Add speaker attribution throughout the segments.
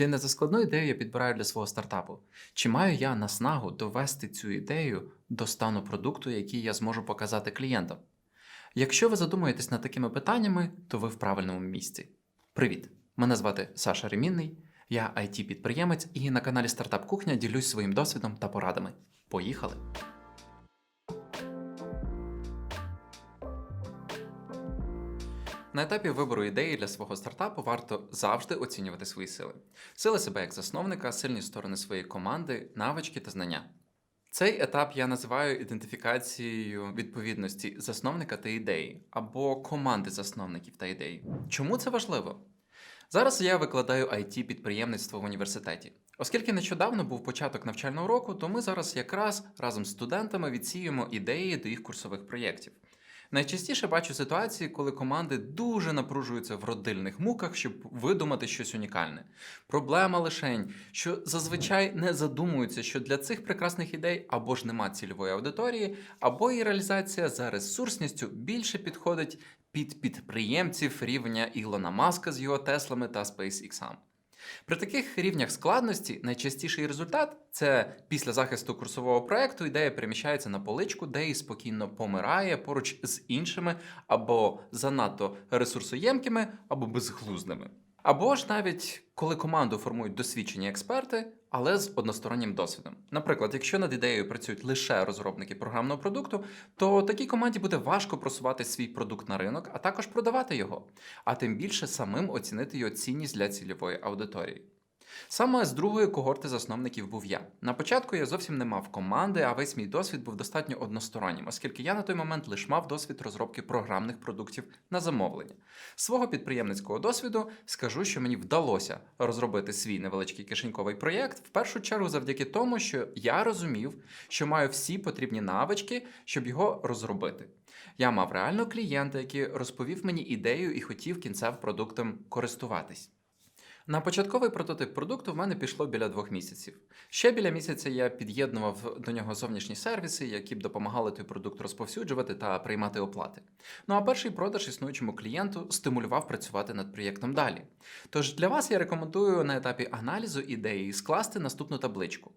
Speaker 1: Чи не за складну ідею я підбираю для свого стартапу? Чи маю я наснагу довести цю ідею до стану продукту, який я зможу показати клієнтам? Якщо ви задумуєтесь над такими питаннями, то ви в правильному місці. Привіт! Мене звати Саша Ремінний, я it підприємець і на каналі Стартап Кухня ділюсь своїм досвідом та порадами. Поїхали! На етапі вибору ідеї для свого стартапу варто завжди оцінювати свої сили. Сили себе як засновника, сильні сторони своєї команди, навички та знання. Цей етап я називаю ідентифікацією відповідності засновника та ідеї або команди засновників та ідей. Чому це важливо? Зараз я викладаю it підприємництво в університеті. Оскільки нещодавно був початок навчального року, то ми зараз якраз разом з студентами відсіюємо ідеї до їх курсових проєктів. Найчастіше бачу ситуації, коли команди дуже напружуються в родильних муках, щоб видумати щось унікальне. Проблема лишень, що зазвичай не задумуються, що для цих прекрасних ідей або ж нема цільової аудиторії, або і реалізація за ресурсністю більше підходить під підприємців рівня Ілона Маска з його Теслами та SpaceX. При таких рівнях складності найчастіший результат це після захисту курсового проекту ідея переміщається на поличку, де і спокійно помирає поруч з іншими або занадто ресурсоємкими, або безглуздими. Або ж навіть коли команду формують досвідчені експерти, але з одностороннім досвідом. Наприклад, якщо над ідеєю працюють лише розробники програмного продукту, то такій команді буде важко просувати свій продукт на ринок, а також продавати його, а тим більше самим оцінити його цінність для цільової аудиторії. Саме з другої когорти засновників був я. На початку я зовсім не мав команди, а весь мій досвід був достатньо одностороннім, оскільки я на той момент лише мав досвід розробки програмних продуктів на замовлення. Свого підприємницького досвіду скажу, що мені вдалося розробити свій невеличкий кишеньковий проєкт в першу чергу завдяки тому, що я розумів, що маю всі потрібні навички, щоб його розробити. Я мав реального клієнта, який розповів мені ідею і хотів кінцевим продуктом користуватись. На початковий прототип продукту в мене пішло біля двох місяців. Ще біля місяця я під'єднував до нього зовнішні сервіси, які б допомагали той продукт розповсюджувати та приймати оплати. Ну а перший продаж існуючому клієнту стимулював працювати над проєктом далі. Тож для вас я рекомендую на етапі аналізу ідеї скласти наступну табличку.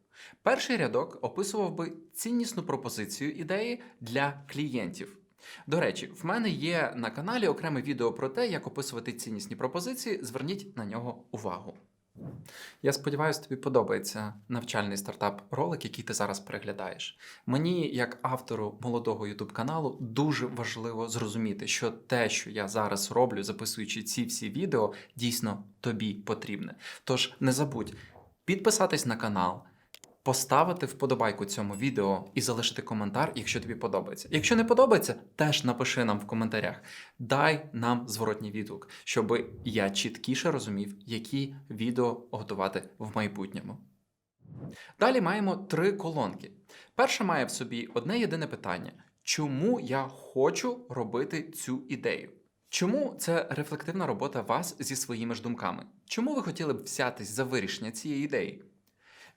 Speaker 1: Перший рядок описував би ціннісну пропозицію ідеї для клієнтів. До речі, в мене є на каналі окреме відео про те, як описувати ціннісні пропозиції. Зверніть на нього увагу. Я сподіваюся, тобі подобається навчальний стартап-ролик, який ти зараз переглядаєш. Мені, як автору молодого youtube каналу, дуже важливо зрозуміти, що те, що я зараз роблю, записуючи ці всі відео, дійсно тобі потрібне. Тож не забудь підписатись на канал. Поставити вподобайку цьому відео і залишити коментар, якщо тобі подобається. Якщо не подобається, теж напиши нам в коментарях. Дай нам зворотній відгук, щоб я чіткіше розумів, які відео готувати в майбутньому. Далі маємо три колонки. Перша має в собі одне єдине питання: чому я хочу робити цю ідею? Чому це рефлективна робота вас зі своїми ж думками? Чому ви хотіли б взятись за вирішення цієї ідеї?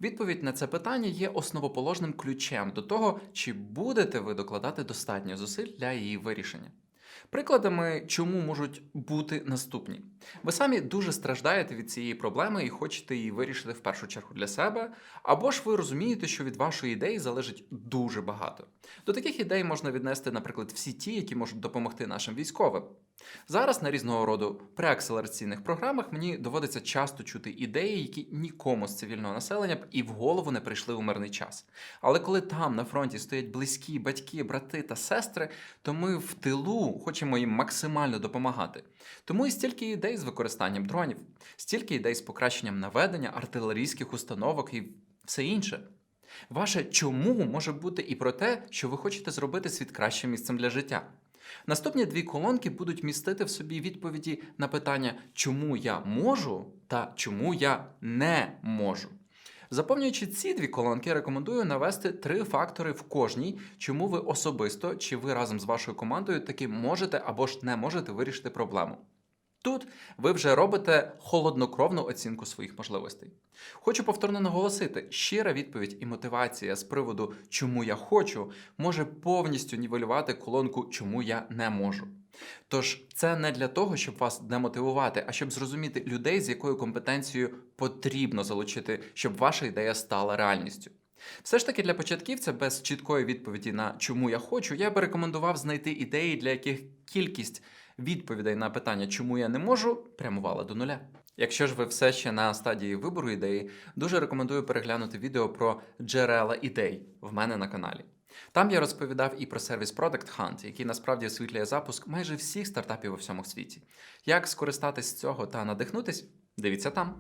Speaker 1: Відповідь на це питання є основоположним ключем до того, чи будете ви докладати достатньо зусиль для її вирішення. Прикладами, чому можуть бути наступні. Ви самі дуже страждаєте від цієї проблеми і хочете її вирішити в першу чергу для себе, або ж ви розумієте, що від вашої ідеї залежить дуже багато. До таких ідей можна віднести, наприклад, всі ті, які можуть допомогти нашим військовим. Зараз на різного роду преакселераційних програмах мені доводиться часто чути ідеї, які нікому з цивільного населення б і в голову не прийшли у мирний час. Але коли там на фронті стоять близькі батьки, брати та сестри, то ми в тилу хочемо їм максимально допомагати. Тому і стільки ідей з використанням дронів, стільки ідей з покращенням наведення, артилерійських установок і все інше. Ваше чому може бути і про те, що ви хочете зробити світ кращим місцем для життя. Наступні дві колонки будуть містити в собі відповіді на питання, чому я можу та чому я не можу. Заповнюючи ці дві колонки, рекомендую навести три фактори в кожній, чому ви особисто чи ви разом з вашою командою таки можете або ж не можете вирішити проблему. Тут ви вже робите холоднокровну оцінку своїх можливостей. Хочу повторно наголосити: щира відповідь і мотивація з приводу чому я хочу може повністю нівелювати колонку чому я не можу. Тож це не для того, щоб вас демотивувати, а щоб зрозуміти людей, з якою компетенцією потрібно залучити, щоб ваша ідея стала реальністю. Все ж таки для початківця без чіткої відповіді на чому я хочу, я би рекомендував знайти ідеї, для яких кількість відповідей на питання, чому я не можу, прямувала до нуля. Якщо ж ви все ще на стадії вибору ідеї, дуже рекомендую переглянути відео про джерела ідей в мене на каналі. Там я розповідав і про сервіс Product Hunt, який насправді освітлює запуск майже всіх стартапів у всьому світі. Як скористатись цього та надихнутись? Дивіться там.